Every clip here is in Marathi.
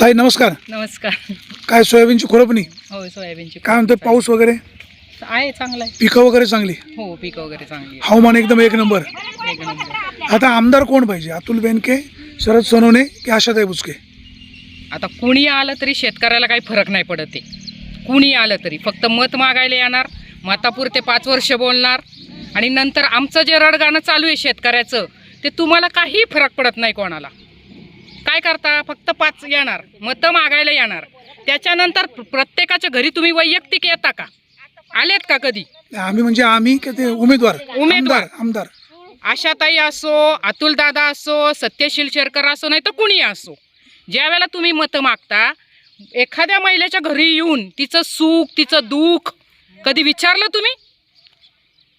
ताई नमस्कार. नमस्कार. काय सोयाबीनची खुरपणी? हो सोयाबीनची काय म्हणतोय पाऊस वगैरे? आहे. चांगला आहे. पिकं वगैरे चांगली? हो पीक वगैरे चांगली हवामान एकदम एक नंबर. आहे एक नंबर. आता आमदार कोण पाहिजे? अतुल बेनके शरद सोनवणे की आशाताई बुचके आता कुणी आलं तरी शेतकऱ्याला काही फरक नाही पडत आहे. कुणी आलं तरी. फक्त मत मागायला येणार मतापुरते पाच वर्ष बोलणार आणि नंतर आमचं जे रडगाणं चालू आहे शेतकऱ्याचं ते तुम्हाला काही फरक पडत नाही कोणाला. काय करता? फक्त पाच येणार. मतं मागायला येणार. त्याच्यानंतर प्र- प्रत्येकाच्या घरी तुम्ही वैयक्तिक येता का? आलेत का कधी? आम्ही म्हणजे आम्ही की ते उमेदवार? उमेदवार. आमदार आमदार. आशाताई असो अतुल दादा असो सत्यशील शेरकर असो नाही तर कुणी असो ज्या वेळेला तुम्ही मतं मागता एखाद्या महिलेच्या घरी येऊन तिचं सुख तिचं दुःख कधी विचारलं तुम्ही?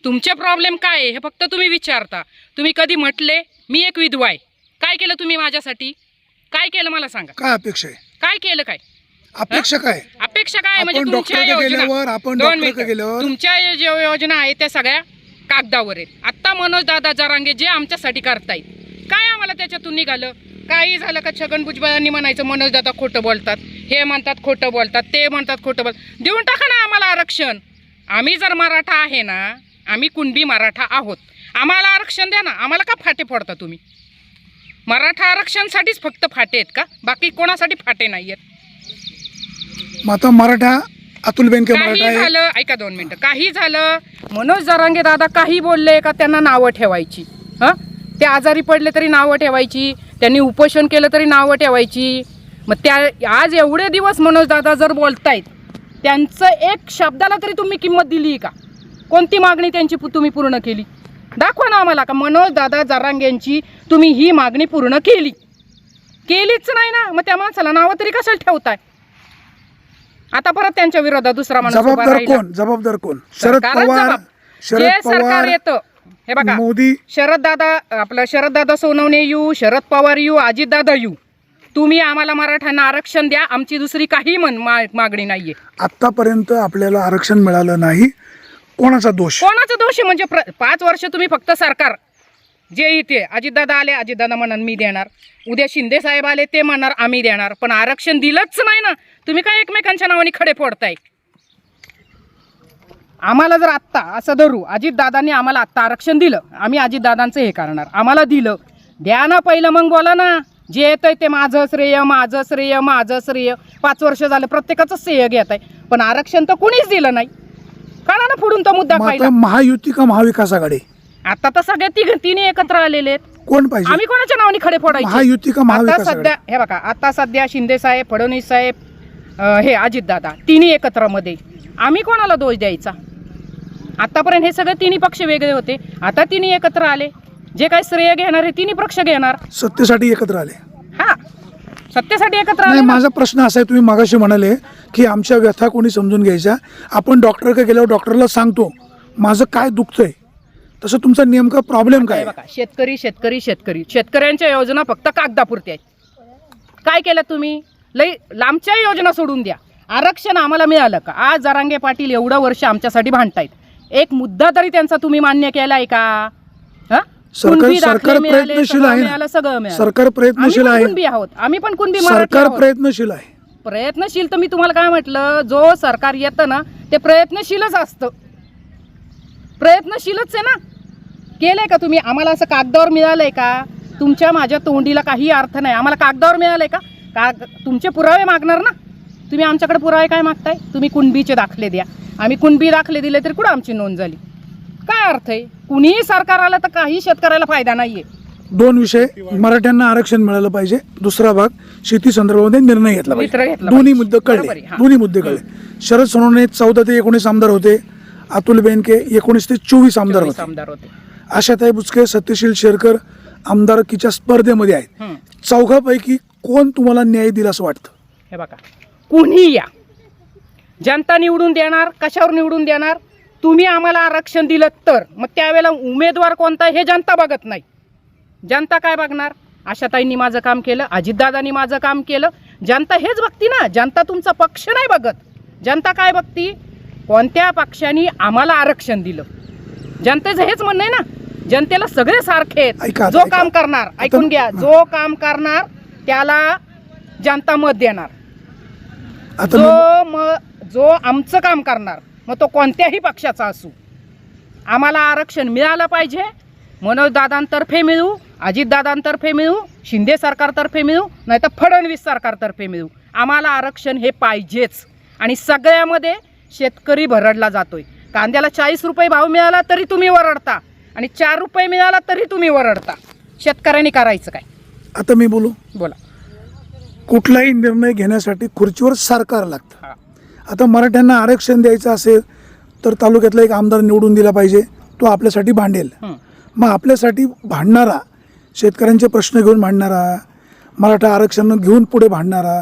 तुमचे प्रॉब्लेम काय आहे? हे फक्त तुम्ही विचारता. तुम्ही कधी म्हटले मी एक विधवा आहे. काय केलं तुम्ही माझ्यासाठी? काय केलं मला सांगा? काय अपेक्षा आहे? काय केलं काय? अपेक्षा काय? अपेक्षा काय? म्हणजे आपण तुमच्या डॉक्टरकडे योजना गेल्यावर आपण दोन डॉक्टरकडे मिनिटं. गेल्यावर तुमच्या या ज्या योजना आहेत त्या सगळ्या कागदावर आहेत. आत्ता मनोज दादा जरांगे जे आमच्यासाठी करतायत काय आम्हाला त्याच्यातून निघालं? काही झालं का? छगन भुजबळांनी म्हणायचं मनोज दादा खोटं बोलतात. हे म्हणतात खोटं बोलतात. ते म्हणतात खोटं बोलतात देऊन टाका ना आम्हाला आरक्षण. आम्ही जर मराठा आहे ना आम्ही कुणबी मराठा आहोत. आम्हाला आरक्षण द्या ना. आम्हाला का फाटे फोडता तुम्ही? मराठा आरक्षणसाठीच फक्त फाटे आहेत का? बाकी कोणासाठी फाटे नाही आहेत मग आता मराठा अतुल बेनके काही मराठा आहे. झालं ऐका दोन मिनिटं. काही झालं मनोज जरांगे दादा काही बोलले का त्यांना नावं ठेवायची? हां? ते आजारी पडले तरी नावं ठेवायची त्यांनी उपोषण केलं तरी नावं ठेवायची. मग त्या आज एवढे दिवस मनोज दादा जर बोलतायत त्यांचं एक शब्दाला तरी तुम्ही किंमत दिली का? कोणती मागणी त्यांची पु- तुम्ही पूर्ण केली? दाखवा ना आम्हाला का मनोज दादा जरांगेंची तुम्ही ही मागणी पूर्ण केली. केलीच नाही ना. मग त्या माणसाला नावं तरी कशाला ठेवताय? आता परत त्यांच्या विरोधात दुसरा माणूस उभा जबाबदार राहिला. कोण? जबाबदार कोण? शरद सरकारच पवार जबाब- जे शरद सरकार पवार येतं. हे बघा. मोदी. शरद दादा आपलं शरद दादा सोनवणे येऊ शरद पवार येऊ अजित दादा येऊ. तुम्ही आम्हाला मराठ्यांना आरक्षण द्या. आमची दुसरी काही मन मा- मागणी नाहीये. आतापर्यंत आपल्याला आरक्षण मिळालं नाही. कोणाचा दोष? कोणाचा दोष आहे? म्हणजे प्र- पाच वर्ष तुम्ही फक्त सरकार जे इथे अजितदादा आले अजितदादा म्हणणार मी देणार. उद्या शिंदे साहेब आले ते म्हणणार आम्ही देणार. पण आरक्षण दिलंच नाही ना. तुम्ही काय एकमेकांच्या नावाने खडे फोडताय? आम्हाला जर आत्ता असं धरू अजितदादांनी आम्हाला आत्ता आरक्षण दिलं आम्ही अजितदादांचं हे करणार. आम्हाला दिलं. द्या ना पहिलं मग बोला ना. जे येतंय ते माझं श्रेय माझं श्रेय माझं श्रेय. पाच वर्ष झालं प्रत्येकाचं श्रेय घेत आहे पण आरक्षण तर कुणीच दिलं नाही. काढा ना पुढून तो मुद्दा मग महायुती का महाविकास आघाडी? आता तर सगळे तिघ तिन्ही एकत्र आलेले आहेत. कोण पाहिजे? आम्ही कोणाच्या नावाने खडे फोडायचे? महायुती का आता महाविकास सध्या हे बघा आता सध्या शिंदे साहेब फडणवीस साहेब अं, हे अजितदादा तिन्ही एकत्रमध्ये. आम्ही कोणाला दोष द्यायचा? आतापर्यंत हे सगळे तिन्ही पक्ष वेगळे होते. आता तिन्ही एकत्र आले. जे काही श्रेय घेणार हे तिन्ही पक्ष घेणार. सत्तेसाठी एकत्र आले. हा. सत्तेसाठी एकत्र नाही आले ना. माझा प्रश्न असा आहे तुम्ही मागाशी म्हणाले की आमच्या व्यथा कोणी समजून घ्यायच्या? आपण डॉक्टरकडे गेल्यावर डॉक्टरला सांगतो माझं काय दुखतंय? तसं तुमचा नेमका प्रॉब्लेम काय? हे आहे? बघा शेतकरी शेतकरी शेतकरी. शेतकऱ्यांच्या योजना फक्त कागदापुरत्या आहेत. काय केलं तुम्ही? लई लांबच्या योजना सोडून द्या. आरक्षण आम्हाला मिळालं का? आज जरांगे पाटील एवढं वर्ष आमच्यासाठी भांडतायत. एक मुद्दा तरी त्यांचा तुम्ही मान्य केलाय का? हं? सरकार कुणबी दाखले सरकार मिळाले, प्रयत्नशील सगळं आहे मिळालं, सगळं मिळालं. सरकार प्रयत्नशील आम्ही पण आहे. कुणबी आहोत. आम्ही पण कुणबी मराठी सरकार आहोत. प्रयत्नशील आहे. प्रयत्नशील तर मी तुम्हाला काय म्हटलं जो सरकार येतं ना ते प्रयत्नशीलच असतं. प्रयत्नशीलच आहे ना. केलंय का तुम्ही? आम्हाला असं कागदावर मिळालंय का? तुमच्या माझ्या तोंडीला काही अर्थ नाही. आम्हाला कागदावर मिळालंय का? काग तुमचे पुरावे मागणार ना? तुम्ही आमच्याकडे पुरावे काय मागताय? तुम्ही कुणबीचे दाखले द्या. आम्ही कुणबी दाखले दिले तरी कुठं आमची नोंद झाली? काय अर्थ आहे? कुणीही सरकार आलं तर काही शेतकऱ्याला फायदा नाहीये. दोन विषय मराठ्यांना आरक्षण मिळालं पाहिजे. दुसरा भाग शेती संदर्भामध्ये निर्णय घेतला पाहिजे. घेतला दोन्ही. मुद्दे बरोबर कळले आहे, हा. दोन्ही मुद्दे कळले. शरद सोनवणे चौदा ते एकोणीस आमदार होते. अतुल बेनके एकोणीस ते चोवीस आमदार होते. आमदार होते. आशाताई बुचके सत्यशील शेरकर आमदारकीच्या स्पर्धेमध्ये आहेत. चौघापैकी कोण तुम्हाला न्याय दिला असं वाटतं? हे बघा. कुणी या. जनता निवडून देणार कशावर निवडून देणार? तुम्ही आम्हाला आरक्षण दिलं तर मग त्यावेळेला उमेदवार कोणता हे जनता बघत नाही. जनता काय बघणार? आशाताईंनी माझं काम केलं अजितदादांनी माझं काम केलं. जनता हेच बघती ना जनता तुमचा पक्ष नाही बघत. जनता काय बघती? कोणत्या पक्षाने आम्हाला आरक्षण दिलं? जनतेचं हेच म्हणणं आहे ना जनतेला सगळे सारखे आहेत. जो. काम करणार ऐकून घ्या जो काम करणार त्याला जनता मत देणार. जो म जो आमचं काम करणार मग तो कोणत्याही पक्षाचा असू. आम्हाला आरक्षण मिळालं पाहिजे. मनोज दादांतर्फे मिळू अजितदादांतर्फे मिळू शिंदे सरकारतर्फे मिळू नाही तर फडणवीस सरकारतर्फे मिळू. आम्हाला आरक्षण हे पाहिजेच. आणि सगळ्यामध्ये शेतकरी भरडला जातोय. कांद्याला चाळीस रुपये भाव मिळाला तरी तुम्ही वरडता. आणि चार रुपये मिळाला तरी तुम्ही वरडता. शेतकऱ्यांनी करायचं काय? आता मी बोलू? बोला. कुठलाही निर्णय घेण्यासाठी खुर्चीवर सरकार लागतं. आता मराठ्यांना आरक्षण द्यायचं असेल तर तालुक्यातला एक आमदार निवडून दिला पाहिजे तो आपल्यासाठी भांडेल. मग आपल्यासाठी भांडणारा शेतकऱ्यांचे प्रश्न घेऊन भांडणारा मराठा आरक्षण घेऊन पुढे भांडणारा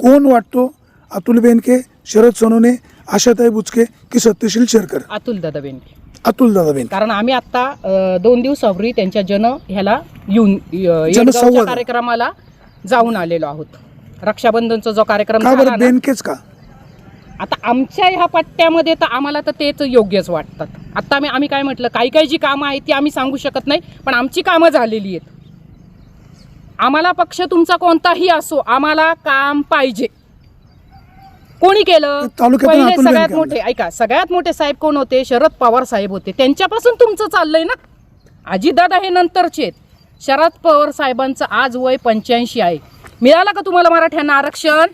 कोण वाटतो? अतुल बेनके शरद सोनवणे आशाताई बुचके की सत्यशील शेरकर? अतुल दादा बेनके. अतुल दादा बेनके. कारण आम्ही आता दोन दिवसापूर्वी त्यांच्या जन ह्याला येऊन. कार्यक्रमाला जाऊन आलेलो आहोत. रक्षाबंधनचा जो कार्यक्रम बेनकेच का? आता आमच्या ह्या पट्ट्यामध्ये तर आम्हाला तर तेच योग्यच वाटतात. आता आम्ही आम्ही काय म्हटलं काही काही जी कामं आहेत ती आम्ही सांगू शकत नाही पण आमची कामं झालेली आहेत. आम्हाला पक्ष तुमचा कोणताही असो आम्हाला काम पाहिजे. कोणी केलं? पहिले सगळ्यात मोठे ऐका सगळ्यात मोठे साहेब कोण होते? शरद पवार साहेब होते. त्यांच्यापासून तुमचं चाललंय ना? अजितदादा हे नंतरचे शरद पवार साहेबांचं आज वय पंच्याऐंशी आहे. मिळालं का तुम्हाला मराठ्यांना आरक्षण?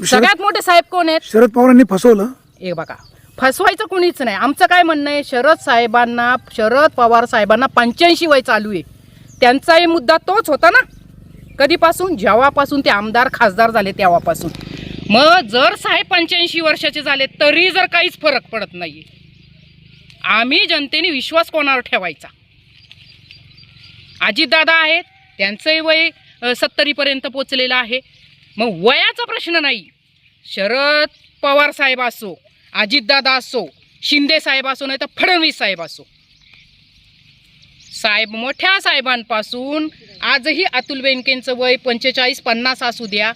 सगळ्यात मोठे साहेब कोण आहेत? शरद पवारांनी फसवलं. हे बघा फसवायचं कुणीच नाही. आमचं काय म्हणणं आहे शरद साहेबांना शरद पवार साहेबांना पंच्याऐंशी वय चालू आहे. त्यांचाही मुद्दा तोच होता ना. कधीपासून? जेव्हापासून ते आमदार खासदार झाले तेव्हापासून. मग जर साहेब पंच्याऐंशी वर्षाचे झाले तरी जर काहीच फरक पडत नाही आम्ही जनतेने विश्वास कोणावर ठेवायचा? अजितदादा आहेत त्यांचंही वय सत्तरीपर्यंत पोचलेलं आहे. मग वयाचा प्रश्न नाही. शरद पवार साहेब असो अजितदादा असो शिंदे साहेब असो नाही तर फडणवीस साहेब असो. साहेब मोठ्या साहेबांपासून आजही अतुल बेनकेंचं वय पंचेचाळीस पन्नास असू द्या.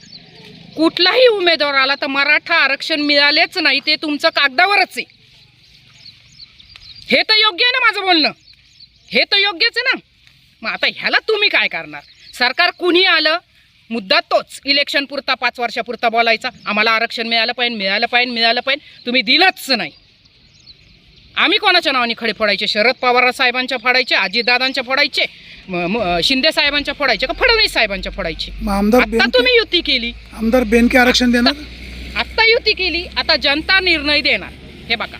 कुठलाही उमेदवार आला तर मराठा आरक्षण मिळालेच नाही ते तुमचं कागदावरच आहे. हे तर योग्य आहे ना माझं बोलणं. हे तर योग्यच आहे ना. मग आता ह्याला तुम्ही काय करणार? सरकार कुणी आलं? मुद्दा तोच. इलेक्शन पुरता पाच वर्षापुरता बोलायचा. आम्हाला आरक्षण मिळालं पाहिजे मिळालं पाहिजे मिळालं पाहिजे. तुम्ही दिलंच नाही. आम्ही कोणाच्या नावाने खडे फोडायचे? शरद पवार साहेबांच्या फोडायचे अजितदादांच्या फोडायचे शिंदे साहेबांच्या फोडायचे का फडणवीस साहेबांच्या फोडायचे? आता तुम्ही युती केली. आमदार बेनके आरक्षण देणार? आत्ता युती केली. आता जनता निर्णय देणार. हे बघा.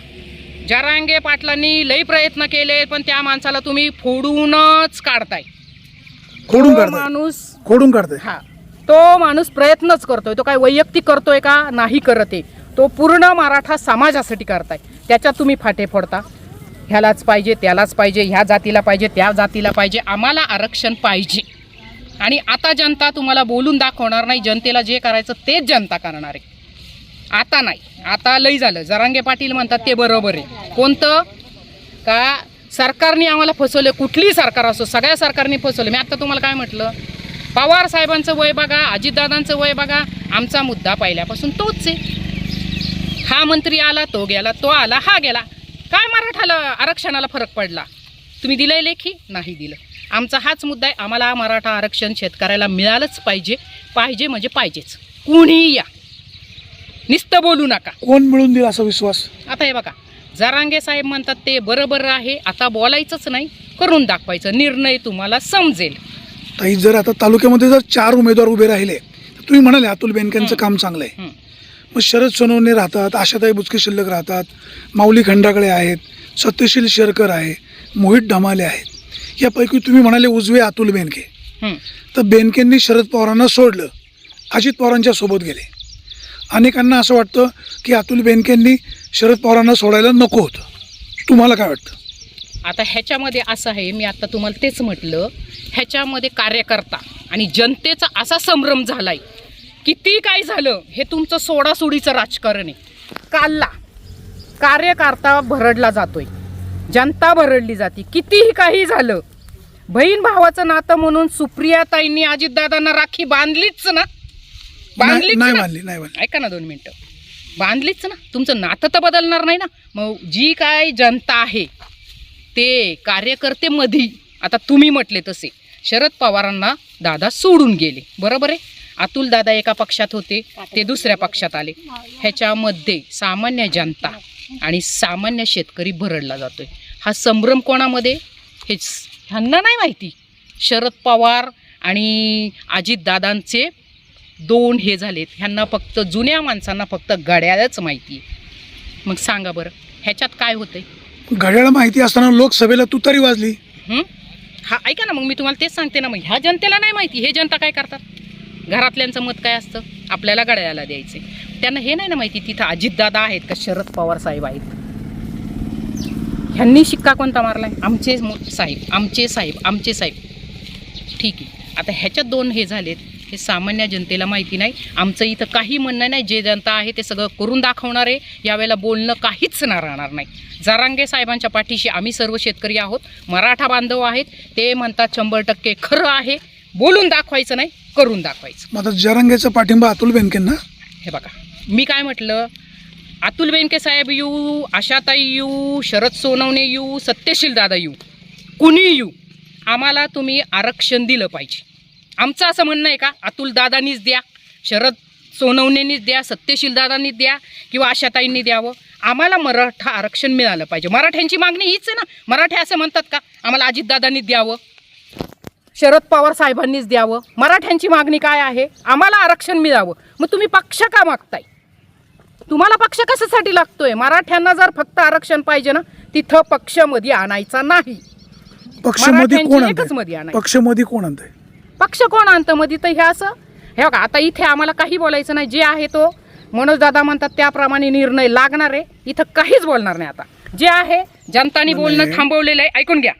जरांगे पाटलांनी लई प्रयत्न केले पण त्या माणसाला तुम्ही फोडूनच काढताय. खोडून तो काढताय? माणूस खोडून काढताय? हा. तो माणूस प्रयत्नच करतोय. तो काय वैयक्तिक करतोय का? नाही करत आहे. तो पूर्ण मराठा समाजासाठी करताय. त्याच्यात तुम्ही फाटे फोडता. ह्यालाच पाहिजे त्यालाच पाहिजे ह्या जातीला पाहिजे त्या जातीला पाहिजे. आम्हाला आरक्षण पाहिजे. आणि आता जनता तुम्हाला बोलून दाखवणार नाही. जनतेला जे करायचं तेच जनता करणार आहे. आता नाही. आता लई झालं. जरांगे पाटील म्हणतात ते बरोबर आहे. कोणतं? का सरकारने आम्हाला फसवलं? कुठलीही सरकार असो? सगळ्या सरकारने फसवलं. मी आत्ता तुम्हाला काय म्हटलं? पवार साहेबांचं वय बघा अजितदादांचं वय बघा आमचा मुद्दा पहिल्यापासून तोच आहे. हा मंत्री आला तो गेला तो आला हा गेला. काय मराठाला आरक्षणाला फरक पडला? तुम्ही दिलंय लेखी? नाही दिलं. आमचा हाच मुद्दा आहे आम्हाला मराठा आरक्षण शेतकऱ्याला मिळालंच पाहिजे. पाहिजे म्हणजे पाहिजेच. कुणीही या? नुसतं बोलू नका. कोण मिळून दिला असा विश्वास? आता हे बघा जरांगे साहेब म्हणतात ते बरोबर आहे आता बोलायचंच नाही करून दाखवायचं निर्णय तुम्हाला समजेल. ताई जर आता तालुक्यामध्ये जर चार उमेदवार उभे राहिले तर तुम्ही म्हणाले अतुल बेनकेंचं काम चांगलं आहे. मग शरद सोनवणे राहतात आशाताई बुचके शिल्लक राहतात माऊली खंडाकडे आहेत सत्यशील शेरकर आहे मोहित ढमाले आहेत. यापैकी तुम्ही म्हणाले उजवे अतुल बेनके. हं. तर बेनकेंनी शरद पवारांना सोडलं. अजित पवारांच्या सोबत गेले. अनेकांना असं वाटतं की अतुल बेनकेंनी शरद पवारांना सोडायला नको होतं. तुम्हाला काय वाटतं? आता ह्याच्यामध्ये असं आहे मी आता तुम्हाला तेच म्हटलं ह्याच्यामध्ये कार्यकर्ता आणि जनतेचा असा संभ्रम झालाय. किती काय झालं हे तुमचं सोडासोडीचं राजकारण आहे. कालला कार्यकर्ता भरडला जातोय जनता भरडली जाते. कितीही काही झालं बहीण भावाचं नातं म्हणून सुप्रियाताईंनी अजितदादांना राखी बांधलीच ना? बांधलीच नाही मानली नाही ऐका ना दोन मिनटं. बांधलीच ना? तुमचं नातं तर बदलणार नाही ना? मग जी काय जनता आहे ते कार्यकर्ते मधी. आता तुम्ही म्हटले तसे. शरद पवारांना दादा सोडून गेले. बरोबर आहे? अतुल दादा एका पक्षात होते ते दुसऱ्या पक्षात आले. ह्याच्यामध्ये सामान्य जनता आणि सामान्य शेतकरी भरडला जातोय. हा संभ्रम कोणामध्ये? हेच ह्यांना नाही माहिती. शरद पवार आणि अजितदादांचे दोन हे झालेत. ह्यांना फक्त जुन्या माणसांना फक्त गड्यालाच माहिती आहे. मग सांगा बरं ह्याच्यात काय होतंय? घड्याळ माहिती असताना लोकसभेला तू तरी वाजली. हं? हा ऐका ना मग मी तुम्हाला तेच सांगते ना मग. ह्या जनतेला नाही माहिती हे जनता काय करतात? घरातल्यांचं मत काय असतं? आपल्याला गड्याला द्यायचे. त्यांना हे नाही ना माहिती तिथं अजितदादा आहेत का शरद पवार साहेब आहेत? ह्यांनी शिक्का कोणता मारलाय? आमचे मो- साहेब आमचे साहेब आमचे साहेब. ठीक आहे. आता ह्याच्यात दोन हे झालेत. हे सामान्य जनतेला माहिती नाही. आमचं इथं काही म्हणणं नाही. जे जनता आहे ते सगळं करून दाखवणार आहे. यावेळेला बोलणं काहीच ना राहणार नाही. जारांगे साहेबांच्या पाठीशी आम्ही सर्व शेतकरी आहोत. मराठा बांधव आहेत. ते म्हणतात शंभर टक्के खरं आहे. बोलून दाखवायचं नाही करून दाखवायचं. आता जरंगेचा पाठिंबा अतुल बेनकेंना? हे बघा मी काय म्हटलं? अतुल बेनके साहेब येऊ आशाताई येऊ शरद सोनवणे येऊ सत्यशील दादा येऊ कुणी येऊ आम्हाला तुम्ही आरक्षण दिलं पाहिजे. आमचं असं म्हणणं आहे का? अतुल दादानीच द्या शरद सोनवणेनीच द्या सत्यशील दादांनीच द्या किंवा आशाताईंनी द्यावं. आम्हाला मराठा आरक्षण मिळालं पाहिजे. मराठ्यांची मागणी हीच आहे ना. मराठी असं म्हणतात का? आम्हाला अजितदादांनीच द्यावं. शरद पवार साहेबांनीच द्यावं. मराठ्यांची मागणी काय आहे? आम्हाला आरक्षण मिळावं. मग तुम्ही पक्ष का मागताय? तुम्हाला पक्ष कशासाठी लागतोय? मराठ्यांना जर फक्त आरक्षण पाहिजे ना तिथं पक्षमध्ये आणायचा नाही. पक्षमध्ये कोण पक्षमध्ये कोण आणतंय? पक्ष कोण आणतं मध्ये तर हे असं? हे बघा आता इथे आम्हाला काही बोलायचं नाही. जे आहे तो मनोज दादा म्हणतात त्याप्रमाणे निर्णय लागणार आहे. इथं काहीच बोलणार नाही आता. जे आहे जनतानी बोलणं थांबवलेलं आहे. ऐकून घ्या.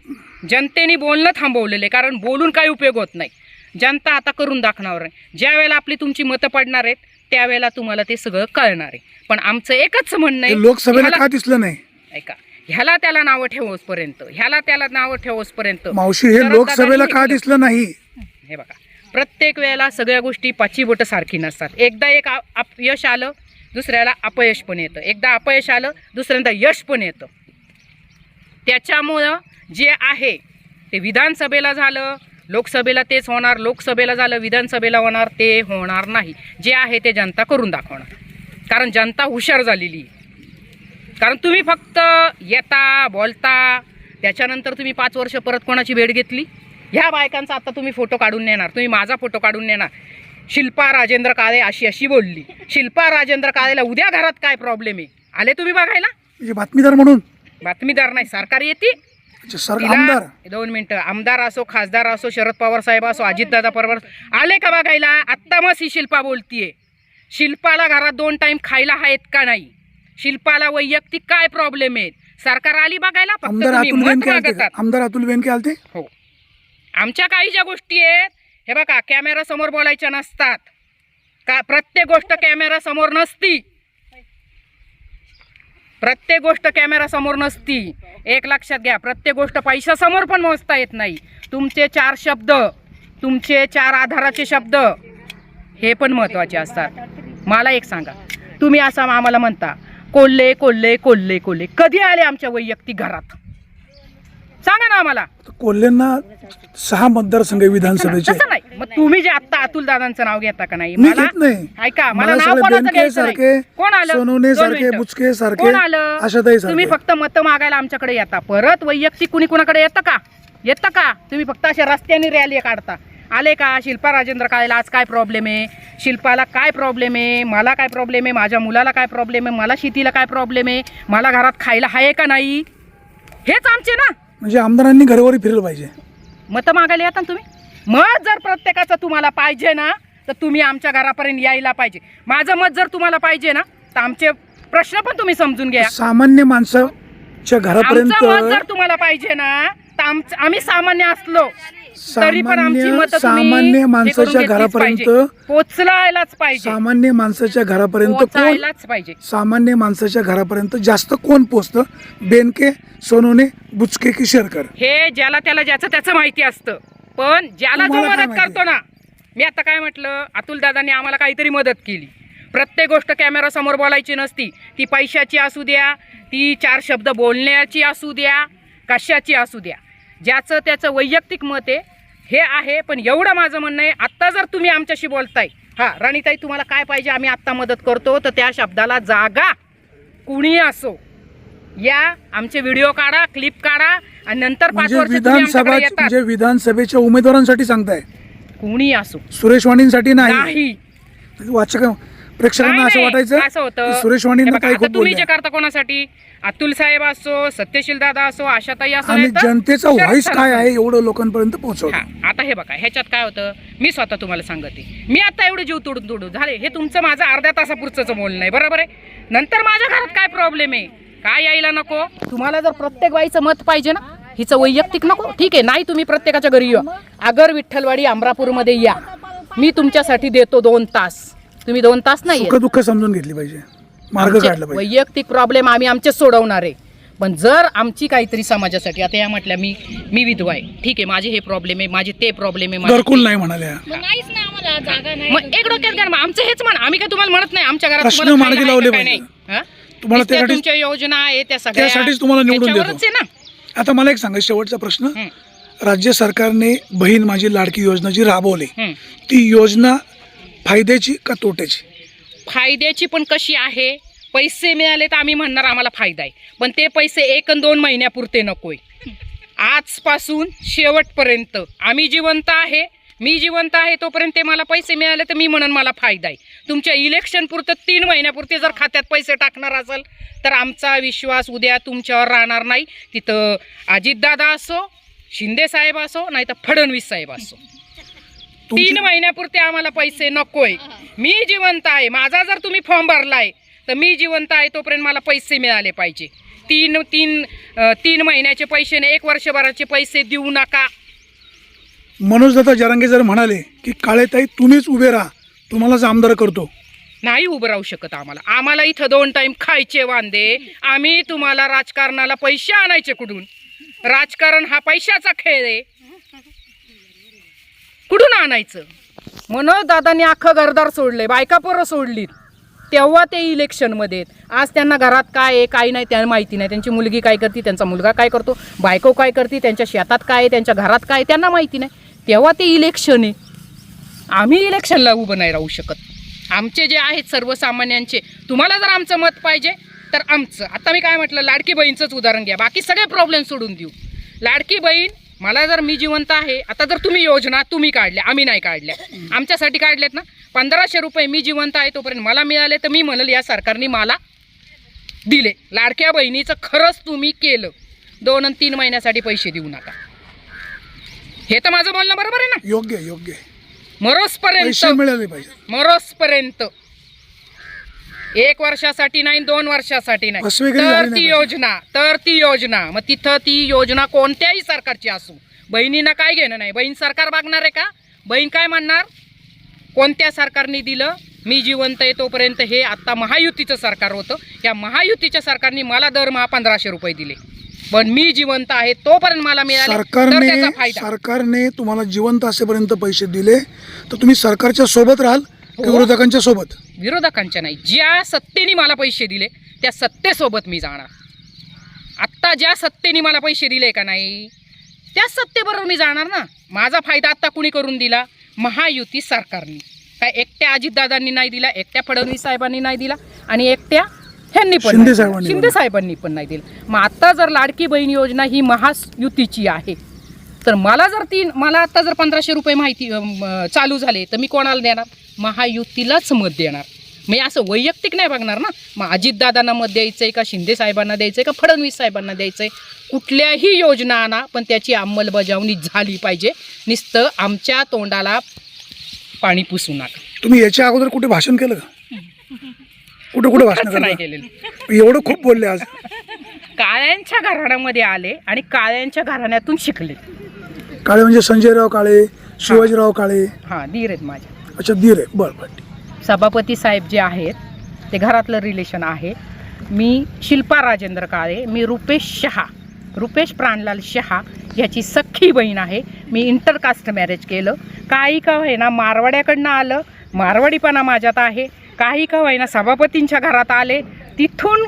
जनतेने बोलणं थांबवलेलं आहे कारण बोलून काही उपयोग होत नाही. जनता आता करून दाखवणार आहे. ज्या वेळेला आपली तुमची मतं पडणार आहेत त्यावेळेला तुम्हाला ते सगळं कळणार आहे. पण आमचं एकच म्हणणं आहे लोकसभेला का दिसलं नाही? ऐका ह्याला त्याला नावं ठेवोसपर्यंत ह्याला त्याला नावं ठेवोसपर्यंत. मावशी हे लोकसभेला का. दिसलं नाही? हे बघा. प्रत्येक वेळेला सगळ्या गोष्टी पाची बोटं सारखी नसतात. एकदा एक आप यश आलं दुसऱ्याला अपयश पण येतं. एकदा अपयश आलं दुसऱ्यांदा यश पण येतं. त्याच्यामुळं जे आहे ते विधानसभेला झालं लोकसभेला तेच होणार लोकसभेला झालं विधानसभेला होणार ते होणार नाही. जे आहे ते जनता करून दाखवणार. कारण जनता हुशार झालेली आहे. कारण तुम्ही फक्त येता बोलता त्याच्यानंतर तुम्ही पाच वर्ष परत कोणाची भेट घेतली? ह्या बायकांचा आता तुम्ही फोटो काढून नेणार. तुम्ही माझा फोटो काढून नेणार. शिल्पा राजेंद्र काळे अशी अशी बोलली. शिल्पा राजेंद्र काळेला उद्या घरात काय प्रॉब्लेम आहे? आले तुम्ही बघायला? म्हणजे बातमीदार म्हणून. बातमीदार नाही सरकार येते आमदार. दोन मिनिटं. आमदार असो खासदार असो शरद पवार साहेब असो अजितदादा पवार आले का बघायला? आत्ता मग ही शिल्पा बोलतीये. शिल्पाला घरात दोन टाइम खायला आहेत का नाही? शिल्पाला वैयक्तिक काय प्रॉब्लेम आहेत? सरकार आली बघायला फक्त आमदार अतुल बेनके आलते? हो. आमच्या काही ज्या गोष्टी आहेत हे बघा कॅमेरासमोर बोलायच्या नसतात. का प्रत्येक गोष्ट कॅमेरासमोर नसती. प्रत्येक गोष्ट कॅमेरासमोर नसती. एक लक्षात घ्या प्रत्येक गोष्ट पैशासमोर पण मोजता येत नाही. तुमचे चार शब्द तुमचे चार आधाराचे शब्द हे पण महत्त्वाचे असतात. मला एक सांगा तुम्ही असं आम्हाला म्हणता कोल्हे कोल्हे कोल्हे कोल्हे कधी आले आमच्या वैयक्तिक घरात? सांगा ना आम्हाला. कोल्हेंना सहा मतदारसंघ विधानसभेचे. तसं नाही. मग तुम्ही जे आता अतुल दादांचं नाव घेता का नाही? मी मला घेत नाही. ऐका मला नाव कोणाचं बेनके घ्यायचं नाही. सारखे, कोण आलं? सोनवणे दोन सारखे, मिनिटं. बुचके सारखे, कोण आलं? आशाताई सारखे. तुम्ही फक्त मतं मागायला आमच्याकडे येता. परत वैयक्तिक कुणी कुणाकडे येतं का? येतं का? तुम्ही फक्त अशा रस्त्याने रॅली काढता. आले का? शिल्पा राजेंद्र काळेला आज काय प्रॉब्लेम आहे? शिल्पाला काय प्रॉब्लेम आहे? मला काय प्रॉब्लेम आहे? माझ्या मुलाला काय प्रॉब्लेम आहे? मला शेतीला काय प्रॉब्लेम आहे? मला घरात खायला आहे का नाही? हेच आमचे ना. म्हणजे आमदारांनी घरोघरी फिरलं पाहिजे. मतं मागायला येता ना तुम्ही? मत जर प्रत्येकाचं तुम्हाला पाहिजे ना तर तुम्ही आमच्या घरापर्यंत यायला पाहिजे. माझं मत जर तुम्हाला पाहिजे ना तर आमचे प्रश्न पण तुम्ही समजून घ्या. सामान्य माणसाच्या आमचं मत जर घरापर्यंत तुम्हाला पाहिजे ना तर आमचं आम्ही सामान्य असलो. तरी पण आमची सामान्य मतं सामान्य माणसाच्या घरापर्यंत पोचलायलाच पाहिजे. सामान्य माणसाच्या घरापर्यंत कोण पोचायलाच पाहिजे. सामान्य माणसाच्या घरापर्यंत जास्त कोण पोचतं? बेनके सोनवणे बुचके की शेरकर? हे ज्याला त्याला ज्याचं त्याचं माहिती असतं. पण ज्याला जो तुम्हाला काय मदत माहिती? करतो ना मी आता काय म्हटलं? अतुल दादांनी आम्हाला काहीतरी मदत केली. प्रत्येक गोष्ट कॅमेरा समोर बोलायची नसती. ती पैशाची असू द्या ती चार शब्द बोलण्याची असू द्या कशाची असू द्या. ज्याचं त्याचं वैयक्तिक मत आहे हे आहे पण एवढं माझं म्हणणं आहे आत्ता जर तुम्ही आमच्याशी बोलताय हा राणीताई तुम्हाला काय पाहिजे? आम्ही आत्ता मदत करतो तर त्या शब्दाला जागा. कुणी असो या आमचे व्हिडिओ काढा क्लिप काढा आणि नंतर पाच म्हणजे वर्ष विधानसभा म्हणजे विधानसभेच्या उमेदवारांसाठी सांगताय. कुणी असो. सुरेश वाणींसाठी नाही. नाही. वाचक प्रेक्षकांना असं. वाटायचं असं होतं. की सुरेश वाणींना काही खूप तुम्ही जे करता कोणासाठी? अतुल साहेब असो सत्यशील दादा असो आशाताई असो आणि जनतेचा शरद व्हॉइस सर काय. आहे एवढं लोकांपर्यंत पोहोचवतो हा आता हे बघा ह्याच्यात काय होतं? मी स्वतः तुम्हाला सांगते. मी आता एवढं जीव तोडून तोडून झाले हे तुमचं माझं अर्ध्या तासापुरचं बोलणं आहे बरोबर आहे? नंतर माझ्या घरात काय प्रॉब्लेम आहे? काय यायला नको? तुम्हाला जर प्रत्येक बाईचं मत पाहिजे ना हिचं वैयक्तिक नको. ठीक आहे नाही तुम्ही प्रत्येकाच्या घरी या. अगर विठ्ठलवाडी अमरापूरमध्ये या. मी तुमच्यासाठी देतो दोन तास. तुम्ही दोन तास नाही सुख दुःख समजून घेतली पाहिजे. मार्ग काढला पाहिजे. वैयक्तिक प्रॉब्लेम आम्ही आमचे सोडवणार आहे. पण जर आमची काहीतरी समाजासाठी आता या म्हटल्या मी मी विधवा आहे. ठीक आहे माझे हे प्रॉब्लेम आहे माझे ते प्रॉब्लेम आहे माझे घरकुल नाही म्हणाल्या. मग नाहीच ना आम्हाला जागा नाही. मग एक डोक्यात घ्या ना, मग आमचं हेच म्हण. आम्ही काय तुम्हाला म्हणत नाही आमच्या घरात प्रश्न तुम्हाला मार्गी खायला लावले आहे का पाहिजे. नाही? हा? तुम्हाला नुसत्या त्यासाठी- तुमच्या योजना आहे त्या सगळ्या त्यासाठीच तुम्हाला निवडून देतो. त्याच्यावरच आहे ना. आता मला एक सांगा शेवटचा प्रश्न. हं, राज्य सरकारने बहीण माझी लाडकी योजना जी राबवली. हं. ती योजना फायद्याची का तोट्याची? फायद्याची पण कशी आहे? पैसे मिळाले तर आम्ही म्हणणार आम्हाला फायदा आहे. पण ते पैसे एक आणि दोन महिन्यापुरते नकोय. आजपासून शेवटपर्यंत आम्ही जिवंत आहे मी जिवंत आहे तोपर्यंत ते मला पैसे मिळाले तर मी म्हणून मला फायदा आहे. तुमच्या इलेक्शन पुरतं तीन महिन्यापुरते जर खात्यात पैसे टाकणार असाल तर आमचा विश्वास उद्या तुमच्यावर राहणार नाही. तिथं अजितदादा असो शिंदे साहेब असो नाही तर फडणवीस साहेब असो. तीन महिन्यापुरते आम्हाला पैसे नकोय. मी जिवंत आहे. माझा जर तुम्ही फॉर्म भरलाय तर मी जिवंत आहे तोपर्यंत मला पैसे मिळाले पाहिजे. तीन तीन तीन महिन्याचे पैसे नाही एक वर्षभराचे पैसे देऊ नका. मनोजदादा जरांगे जर म्हणाले की काळेताई तुम्हीच उभे राहा. तुम्हालाच आमदार करतो. नाही उभं राहू शकत आम्हाला. आम्हाला इथं दोन टाइम खायचे वांदे. आम्ही तुम्हाला राजकारणाला पैसे आणायचे कुठून? राजकारण हा पैशाचा खेळ आहे. आणायचं? म्हणून दादांनी अख्खं घरदार सोडले बायका पोरं सोडलीत. तेव्हा ते इलेक्शनमध्ये आज त्यांना घरात काय आहे काय नाही त्यांना माहिती नाही. त्यांची मुलगी काय करते त्यांचा मुलगा काय करतो बायको काय करते त्यांच्या शेतात काय आहे त्यांच्या घरात काय त्यांना माहिती नाही. तेव्हा ते इलेक्शन आहे. आम्ही इलेक्शनला उभं नाही राहू शकत. आमचे जे आहेत सर्वसामान्यांचे तुम्हाला जर आमचं मत पाहिजे तर आमचं. आता मी काय म्हटलं लाडकी बहीणचंच उदाहरण घ्या. बाकी सगळे प्रॉब्लेम सोडून देऊ. लाडकी बहीण मला जर मी जिवंत आहे आता जर तुम्ही योजना तुम्ही काढल्या आम्ही नाही काढल्या. आमच्यासाठी काढल्यात ना? पंधराशे रुपये मी जिवंत आहे तोपर्यंत मला मिळाले तर मी म्हणेल या सरकारने मला दिले. लाडक्या बहिणीचं खरंच तुम्ही केलं. दोन आणि तीन महिन्यासाठी पैसे देऊ नका. हे तर माझं बोलणं बरोबर आहे ना? योग्य योग्य. मरोसपर्यंत. पैसे मिळाले पाहिजे मरोसपर्यंत. एक वर्षासाठी नाही दोन वर्षासाठी नाही. तर ती योजना तर ती योजना. मग तिथं ती योजना कोणत्याही सरकारची असू. बहिणीनं काय घेणं नाही. बहीण सरकार बघणार आहे का? बहीण काय म्हणणार? कोणत्या सरकारने दिलं? मी जिवंत आहे तोपर्यंत हे आत्ता महायुतीचं सरकार होतं. या महायुतीच्या सरकारने मला दरमहा पंधराशे रुपये दिले. पण मी जिवंत आहे तोपर्यंत मला मिळाले. सरकारने सरकारने तुम्हाला जिवंत असेपर्यंत पैसे दिले. तर तुम्ही सरकारच्या सोबत राहाल. की हो. विरोधकांच्या सोबत? विरोधकांच्या नाही. ज्या सत्तेने मला पैसे दिले त्या सत्तेसोबत मी जाणार. आत्ता ज्या सत्तेने मला पैसे दिले का नाही त्याच सत्तेबरोबर मी जाणार ना. माझा फायदा आत्ता कुणी करून दिला? महायुती सरकारने. काय एकट्या अजितदादांनी नाही दिला एकट्या फडणवीस साहेबांनी नाही दिला आणि एकट्या ह्यांनी पण शिंदे. साहेबांनी शिंदे दिला. साहेबांनी पण नाही दिलं. मग आता जर लाडकी बहीण योजना ही महायुतीची आहे तर मला जर तीन मला आता जर पंधराशे रुपये माहिती चालू झाले तर मी कोणाला देणार? महायुतीलाच मत देणार. मी असं वैयक्तिक नाही बघणार ना? मग अजितदादांना मत द्यायचंय का? शिंदे साहेबांना द्यायचंय का? फडणवीस साहेबांना द्यायचंय? कुठल्याही योजना आणा पण त्याची अंमलबजावणी झाली पाहिजे. नुसतं आमच्या तोंडाला पाणी पुसू नका. तुम्ही याच्या अगोदर कुठे भाषण केलं का? कुठे कुठे भाषण नाही केलं केलेलं. एवढं खूप बोलले आज. काळ्यांच्या घराण्यामध्ये आले आणि काळ्यांच्या घराण्यातून शिकले. काळे म्हणजे संजयराव काळे शिवाजीराव काळे. हां धीर आहेत माझ्या. अच्छा धीर आहे. बरं बरं. सभापती साहेब जे आहेत ते घरातलं रिलेशन आहे. मी शिल्पा राजेंद्र काळे मी रुपेश शहा रुपेश प्राणलाल शहा याची सख्खी बहीण आहे. मी इंटरकास्ट मॅरेज केलं. काही का होईना मारवाड्याकडनं आलं. मारवाडीपणा माझ्यात आहे. काही का होईना सभापतींच्या घरात आले. तिथून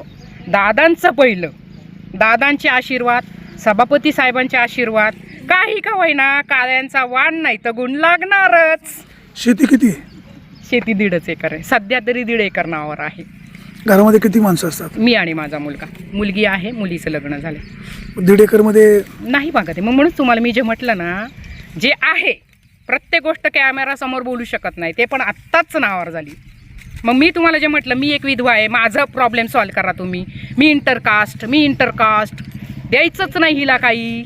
दादांचं पहिलं. दादांचे आशीर्वाद सभापती साहेबांचे आशीर्वाद. काही का होईना काळ्यांचा वाण नाही तर गुण लागणारच. शेती किती? आहे? शेती दीडच एकर आहे. सध्या तरी दीड एकर नावावर आहे. घरामध्ये किती माणसं असतात? मी आणि माझा मुलगा. मुलगी आहे मुलीचं लग्न झालं. दीड एकरमध्ये नाही बघा ते मग म्हणून तुम्हाला मी जे म्हटलं ना जे आहे प्रत्येक गोष्ट कॅमेरासमोर बोलू शकत नाही. ते पण आत्ताच नावावर झाली. मग मी तुम्हाला जे म्हटलं मी एक विधवा आहे माझं प्रॉब्लेम सॉल्व करा तुम्ही. मी इंटरकास्ट मी इंटरकास्ट द्यायचंच नाही हिला काही.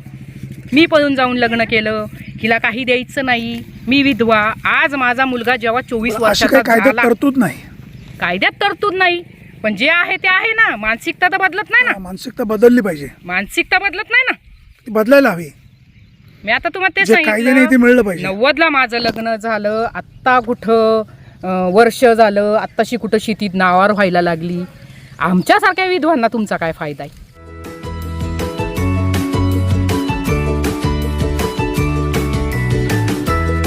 मी पळून जाऊन लग्न केलं. हिला काही द्यायचं नाही मी विधवा. आज माझा मुलगा जेव्हा चोवीस वर्षाचा काही कायद्यात झाला तरतूद नाही. कायद्यात तरतूद नाही. पण जे आहे ते आहे ना. मानसिकता तर बदलत नाही ना. मानसिकता बदलली पाहिजे. मानसिकता बदलत नाही ना. ती बदलायला हवी. मी आता तुम्हाला ते जे कायद्याने ते सांगितलं मिळलं पाहिजे. नव्वदला माझं लग्न झालं. आत्ता कुठं अं, वर्ष झालं. आत्ताशी कुठं शेतीत नावावर व्हायला लागली. आमच्यासारख्या विधवांना तुमचा काय फायदा आहे?